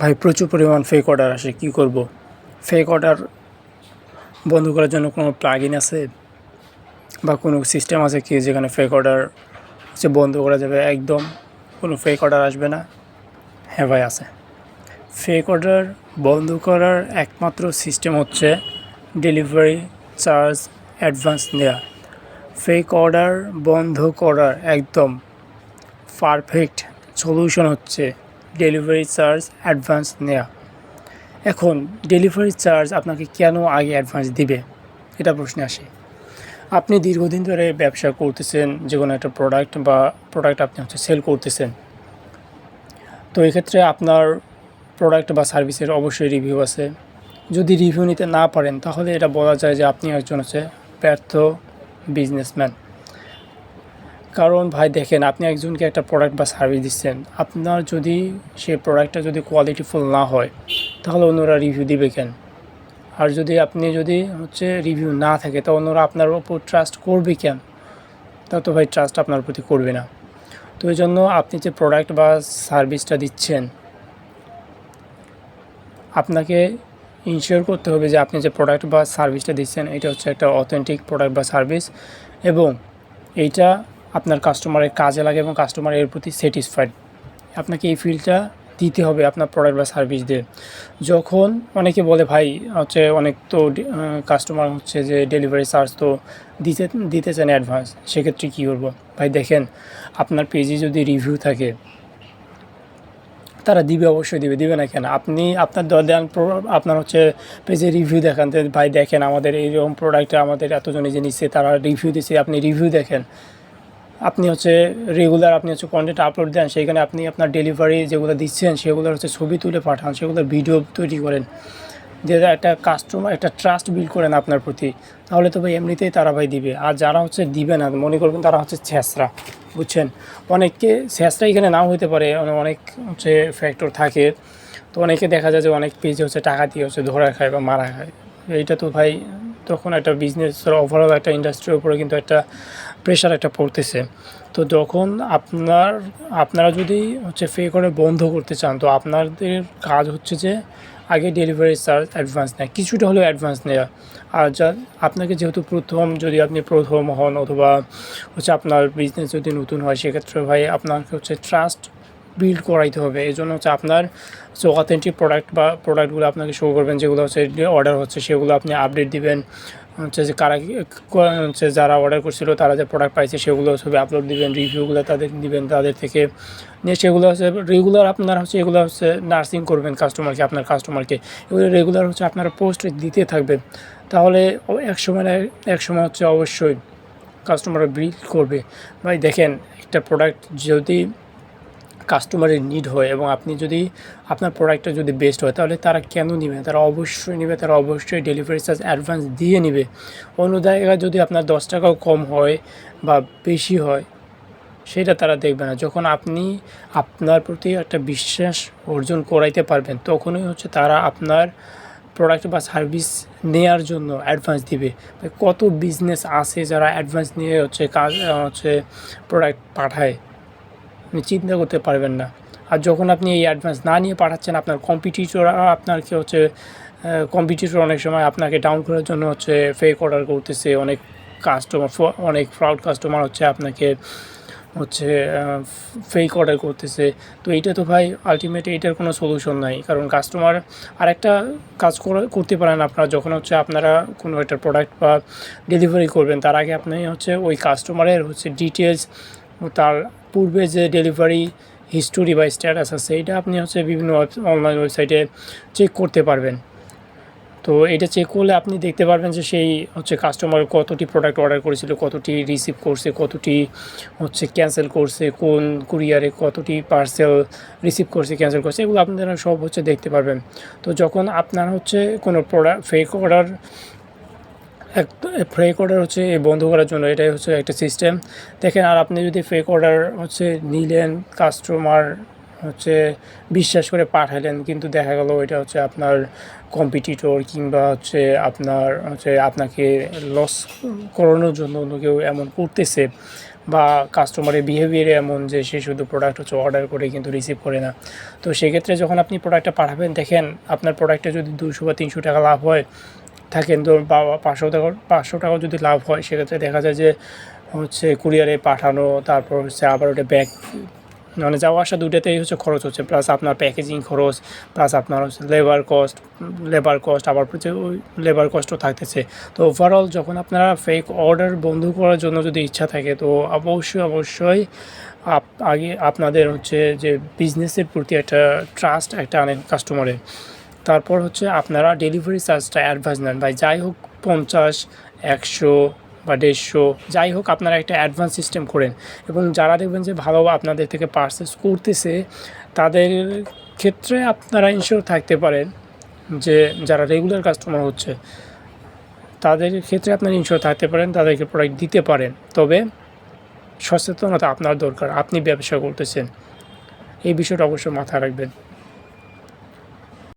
ভাই, প্রচুর পরিমাণ ফেক অর্ডার আসে, কী করব? ফেক অর্ডার বন্ধ করার জন্য কোনো প্লাগ ইন আছে? বা কোনো সিস্টেম আছে কি যেখানে ফেক অর্ডার হচ্ছে বন্ধ করা যাবে? একদম কোনো ফেক অর্ডার আসবে না। হ্যাঁ ভাই, আছে। ফেক অর্ডার বন্ধ করার একমাত্র সিস্টেম হচ্ছে ডেলিভারি চার্জ অ্যাডভান্স নেওয়া ফেক অর্ডার বন্ধ করার একদম পারফেক্ট সলিউশন হচ্ছে ডেলিভারি চার্জ অ্যাডভান্স নেওয়া এখন, ডেলিভারি চার্জ আপনাকে কেন আগে অ্যাডভান্স দিবে? এটা প্রশ্নে আসে। আপনি দীর্ঘদিন ধরে ব্যবসা করতেছেন, যে কোনো একটা প্রোডাক্ট বা প্রোডাক্ট আপনি হচ্ছে সেল করতেছেন। তো এক্ষেত্রে আপনার প্রোডাক্ট বা সার্ভিসের অবশ্যই রিভিউ আছে। যদি রিভিউ নিতে না পারেন, তাহলে এটা বলা যায় যে আপনি একজন হচ্ছে ব্যর্থ বিজনেসম্যান কারণ ভাই দেখেন, আপনি একজনকে একটা প্রোডাক্ট বা সার্ভিস দিচ্ছেন, আপনার যদি সেই প্রোডাক্টটা যদি কোয়ালিটিফুল না হয়, তাহলে অন্যরা রিভিউ দিবে কেন? আর যদি আপনি যদি হচ্ছে রিভিউ না থাকে, তো অন্যরা আপনার ওপর ট্রাস্ট করবে কেন? তা তো ভাই ট্রাস্ট আপনার প্রতি করবে না। তো এই জন্য আপনি যে প্রোডাক্ট বা সার্ভিসটা দিচ্ছেন, আপনাকে ইনশিওর করতে হবে যে আপনি যে প্রোডাক্ট বা সার্ভিসটা দিচ্ছেন, এটা হচ্ছে একটা অথেন্টিক প্রোডাক্ট বা সার্ভিস এবং এইটা আপনার কাস্টমারের কাজে লাগে এবং কাস্টমার এর প্রতি স্যাটিসফাইড আপনাকে এই ফিলটা দিতে হবে আপনার প্রোডাক্ট বা সার্ভিস দিয়ে। যখন অনেকে বলে, ভাই, হচ্ছে অনেক তো কাস্টমার হচ্ছে যে ডেলিভারি চার্জ তো দিতে দিতে চান অ্যাডভান্স সেক্ষেত্রে কী করব? ভাই, দেখেন, আপনার পেজে যদি রিভিউ থাকে, তারা দিবে, অবশ্যই দিবে দিবে না কেন? আপনি, আপনার দেন আপনার হচ্ছে পেজে রিভিউ দেখান ভাই, দেখেন আমাদের এইরকম প্রোডাক্টে আমাদের এতজনে যে নিচ্ছে, তারা রিভিউ দিচ্ছে, আপনি রিভিউ দেখেন। আপনি হচ্ছে রেগুলার আপনি হচ্ছে কন্টেন্ট আপলোড দেন, সেখানে আপনি আপনার ডেলিভারি যেগুলো দিচ্ছেন সেগুলোর হচ্ছে ছবি তুলে পাঠান সেগুলোর ভিডিও তৈরি করেন। যে একটা কাস্টমার একটা ট্রাস্ট বিল্ড করেন আপনার প্রতি। তাহলে তো ভাই এমনিতেই তারা ভাই দিবে। আর যারা হচ্ছে দিবে না, মনে করবেন তারা হচ্ছে ছ্যাঁচড়া বুঝছেন? অনেককে ছ্যাঁচড়া এখানে নাও হতে পারে অনেক হচ্ছে ফ্যাক্টর থাকে। তো অনেকে দেখা যায় যে অনেক পেজে হচ্ছে টাকা দিয়ে হচ্ছে ধরা খায় বা মারা খায়। এইটা তো ভাই তখন একটা বিজনেস ওভারঅল একটা ইন্ডাস্ট্রির উপরে কিন্তু একটা প্রেশার একটা পড়তেছে। তো যখন আপনার, আপনারা যদি হচ্ছে ফে করে বন্ধ করতে চান, তো আপনাদের কাজ হচ্ছে যে আগে ডেলিভারি চার্জ অ্যাডভান্স নেয়, কিছুটা হলেও অ্যাডভান্স নেওয়া আর যা, আপনাকে যেহেতু প্রথম যদি আপনি প্রথম হন অথবা হচ্ছে আপনার বিজনেস যদি নতুন হয়, সেক্ষেত্রে ভাই আপনাকে হচ্ছে ট্রাস্ট বিল্ড করাইতে হবে। এই জন্য হচ্ছে আপনার যে অথেন্টিক প্রোডাক্ট বা প্রোডাক্টগুলো আপনাকে শো করবেন, যেগুলো হচ্ছে অর্ডার হচ্ছে, সেগুলো আপনি আপডেট দিবেন। হচ্ছে যে কারা হচ্ছে যারা অর্ডার করছিল, তারা যে প্রোডাক্ট পাইছে, সেগুলো ছবি আপলোড দিবেন রিভিউগুলো তাদের দিবেন, তাদের থেকে। নিয়ে সেগুলো হচ্ছে রেগুলার আপনার হচ্ছে, এগুলো হচ্ছে নার্সিং করবেন কাস্টমারকে আপনার কাস্টমারকে এগুলো রেগুলার হচ্ছে আপনারা পোস্ট দিতে থাকবেন। তাহলে এক সময় এক সময় হচ্ছে অবশ্যই কাস্টমাররা বিল্ড করবে। ভাই দেখেন, একটা প্রোডাক্ট যদি কাস্টমারের নিড হয় এবং আপনি যদি আপনার প্রোডাক্টটা যদি বেস্ট হয়, তাহলে তারা কেন নেবে? তারা অবশ্যই নেবে, তারা অবশ্যই ডেলিভারি চার্জ অ্যাডভান্স দিয়ে নেবে। অন্য জায়গায় যদি আপনার দশ টাকাও কম হয় বা বেশি হয়, সেটা তারা দেখবে না। যখন আপনি আপনার প্রতি একটা বিশ্বাস অর্জন করাইতে পারবেন, তখনই হচ্ছে তারা আপনার প্রোডাক্ট বা সার্ভিস নেয়ার জন্য অ্যাডভান্স দিবে। কত বিজনেস আছে যারা অ্যাডভান্স নিয়ে হচ্ছে কাজ হচ্ছে প্রোডাক্ট পাঠায়? আপনি চিন্তা করতে পারবেন না। আর যখন আপনি এই অ্যাডভান্স না নিয়ে পাঠাচ্ছেন, আপনার কম্পিটিটর আপনাকে হচ্ছে কম্পিটিটর অনেক সময় আপনাকে ডাউন করার জন্য হচ্ছে ফেক অর্ডার করতেছে, অনেক কাস্টমার অনেক ফ্রাউড কাস্টমার হচ্ছে আপনাকে হচ্ছে ফেক অর্ডার করতেছে। তো এইটা তো ভাই আলটিমেট এইটার কোনো সলিউশন নাই। কারণ কাস্টমার আরেকটা কাজ করে- করতে পারেন আপনারা। যখন হচ্ছে আপনারা কোনো একটা প্রোডাক্ট বা ডেলিভারি করবেন, তার আগে আপনি হচ্ছে ওই কাস্টমারের হচ্ছে ডিটেলস তার পূর্বে যে ডেলিভারি হিস্টোরি বা স্ট্যাটাস আছে, এটা আপনি হচ্ছে বিভিন্ন অনলাইন ওয়েবসাইটে চেক করতে পারবেন। তো এটা চেক করলে আপনি দেখতে পারবেন যে সেই হচ্ছে কাস্টমার কতটি প্রোডাক্ট অর্ডার করেছিল, কতটি রিসিভ করছে, কতটি হচ্ছে ক্যান্সেল করছে, কোন কুরিয়ারে কতটি পার্সেল রিসিভ করছে ক্যান্সেল করছে, এগুলো আপনারা সব হচ্ছে দেখতে পারবেন। তো যখন আপনার হচ্ছে কোনো প্রোডাক্ট ফেক অর্ডার এক ফেক অর্ডার হচ্ছে বন্ধ করার জন্য। এটাই হচ্ছে একটা সিস্টেম দেখেন, আর আপনি যদি ফেক অর্ডার হচ্ছে, নিলেন কাস্টমার হচ্ছে বিশ্বাস করে পাঠালেন, কিন্তু দেখা গেল এটা হচ্ছে আপনার কম্পিটিটর কিংবা হচ্ছে আপনার হচ্ছে আপনাকে লস করানোর জন্য অন্য কেউ এমন করতেছে বা কাস্টমারের বিহেভিয়ারে এমন যে সে শুধু প্রোডাক্ট হচ্ছে অর্ডার করে কিন্তু রিসিভ করে না। তো সেক্ষেত্রে যখন আপনি প্রোডাক্টটা পাঠাবেন, দেখেন, আপনার প্রোডাক্টে যদি দুশো বা তিনশো টাকা লাভ হয় থাকেন বা পাঁচশো টাকা পাঁচশো টাকা যদি লাভ হয়, সেক্ষেত্রে দেখা যায় যে হচ্ছে কুরিয়ারে পাঠানো, তারপর হচ্ছে আবার ওটা ব্যাগ মানে যাওয়া আসা দুটাতেই হচ্ছে খরচ হচ্ছে প্লাস আপনার প্যাকেজিং খরচ প্লাস আপনার হচ্ছে লেবার কস্ট লেবার কস্ট আবার হচ্ছে ওই লেবার কস্টও থাকতেছে। তো ওভারঅল যখন আপনারা ফেক অর্ডার বন্ধ করার জন্য যদি ইচ্ছা থাকে, তো অবশ্যই অবশ্যই আপ, আগে আপনাদের হচ্ছে যে বিজনেসের প্রতি একটা ট্রাস্ট একটা আনেন কাস্টমারের তারপর হচ্ছে আপনারা ডেলিভারি চার্জটা অ্যাডভান্স নেন। ভাই, যাই হোক পঞ্চাশ, একশো বা দেড়শো, যাই হোক আপনারা একটা অ্যাডভান্স সিস্টেম করেন এবং যারা দেখবেন যে ভালো আপনাদের থেকে পার্সেস করতেছে, তাদের ক্ষেত্রে আপনারা ইনশিওর থাকতে পারেন যে যারা রেগুলার কাস্টমার হচ্ছে, তাদের ক্ষেত্রে আপনারা ইনশিওর থাকতে পারেন, তাদেরকে প্রোডাক্ট দিতে পারেন। তবে সচেতনতা আপনার দরকার, আপনি ব্যবসা করতেছেন। এই বিষয়টা অবশ্যই মাথায় রাখবেন।